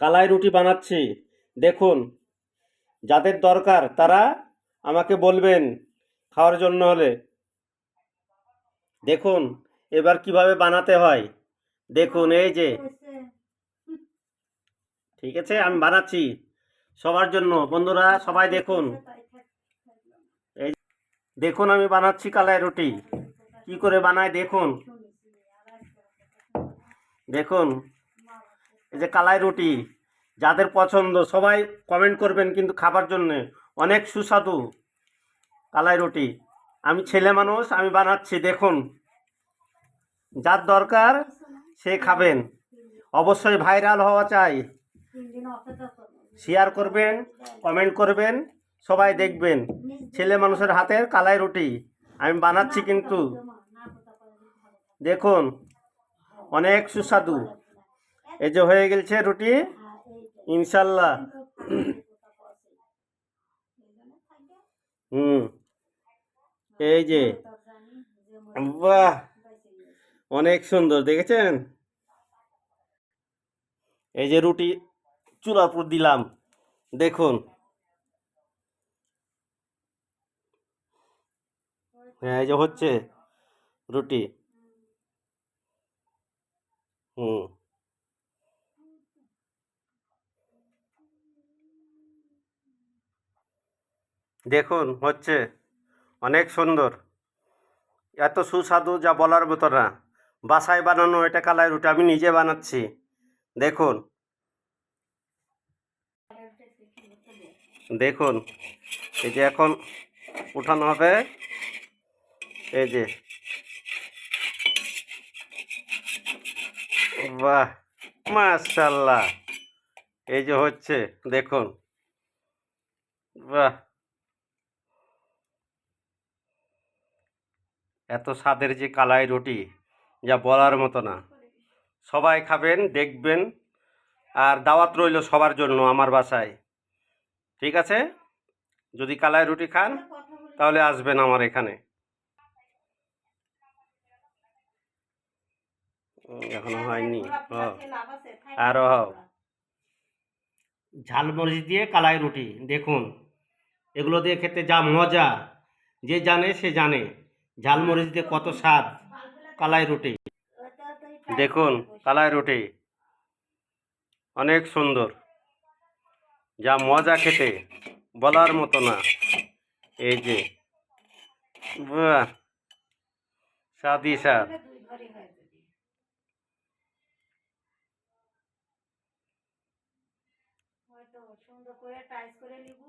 কালাই রুটি বানাচ্ছি। দেখুন, যাদের দরকার তারা আমাকে বলবেন খাওয়ার জন্য হলে। দেখুন, এবার কীভাবে বানাতে হয়। দেখুন, এই যে। ঠিক আছে, আমি বানাচ্ছি। সবার জন্য। বন্ধুরা, সবাই দেখুন। এই দেখুন, আমি বানাচ্ছি কালাই রুটি। কি করে বানায়, দেখুন। দেখুন যে কালাই রুটি, যাদের পছন্দ, সবাই কমেন্ট করবেন কিন্তু খাবার জন্য। অনেক সুস্বাদু কালাই রুটি। আমি ছেলে মানুষ, আমি বানাচ্ছি, দেখুন। যার দরকার, সে খাবেন। অবশ্যই ভাইরাল হওয়া চাই। শেয়ার করবেন কমেন্ট করবেন, সবাই দেখবেন। ছেলে মানুষের হাতের কালাই রুটি। আমি বানাচ্ছি কিন্তু। দেখুন, অনেক সুস্বাদু। এই যে হয়ে গেছে রুটি? ইনশাল্লাহ। হুম। এই যে। বাহ! অনেক সুন্দর, দেখেছেন? এই যে রুটি চুলার উপর দিলাম, দেখুন। হ্যাঁ এই যে হচ্ছে রুটি। হুম। দেখুন, হচ্ছে। অনেক সুন্দর। এত সুস্বাদু যা বলার মতো না। বাসায় বানানো এটা কালাই রুটি আমি নিজে বানাচ্ছি। দেখুন। দেখুন। এই যে এখন উঠানো হবে। এই যে। বাহ! মাশাল্লাহ এই যে হচ্ছে, দেখুন। বাহ! এত স্বাদের যে কালাই রুটি, যা বলার মতো না। সবাই খাবেন, দেখবেন, আর দাওয়াত রইল সবার জন্য আমার বাসায়। ঠিক আছে? যদি কালাই রুটি খান, তাহলে আসবেন আমার এখানে। এখনও হয়নি। আরও হও। ঝালমরিচ দিয়ে কালাই রুটি, দেখুন। এগুলো দিয়ে খেতে যা মজা। যে জানে, সে জানে। ঝালমরিচ দিয়ে কত স্বাদ? কালাই রুটি। দেখুন, কালাই রুটি। অনেক সুন্দর। যা মজা খেতে, বলার মতো না। এই যে স্বাদই স্বাদ। সুন্দর করে করে নিব।